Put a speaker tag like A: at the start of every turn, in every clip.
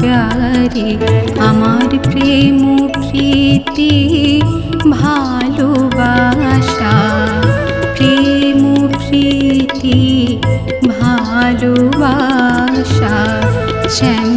A: প্যারে আমার প্রেম প্রীতি ভালোবাসা। প্রেম প্রীতি ভালোবাসা। শ্যাম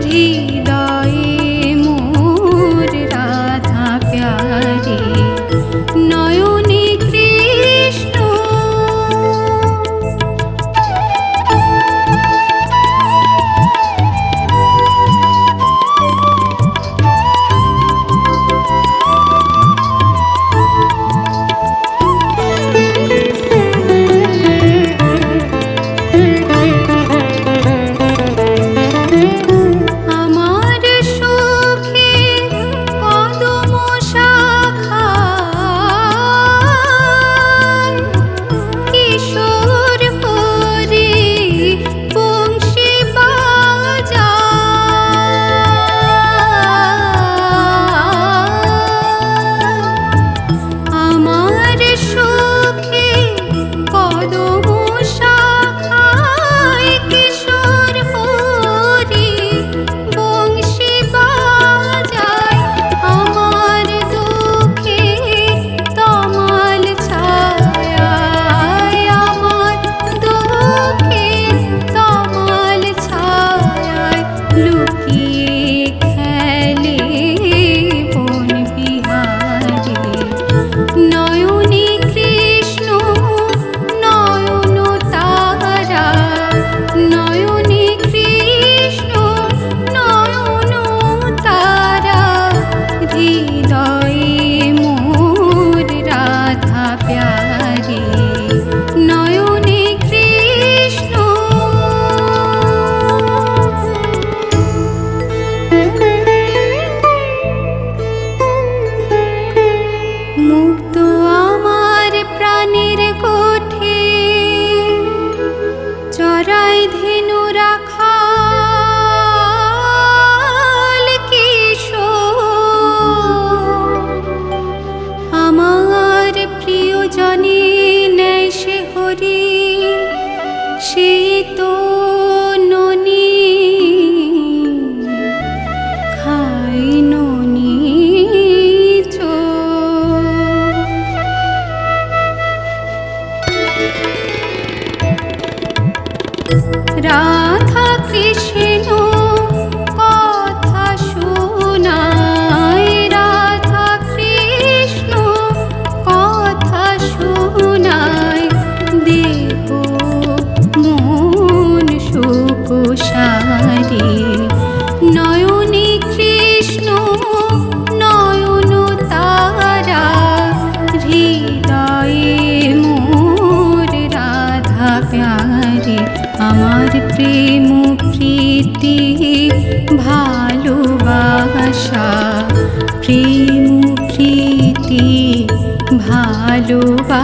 A: He. জনে নেয় হরি সে তো ননী। സ്വരൂപാ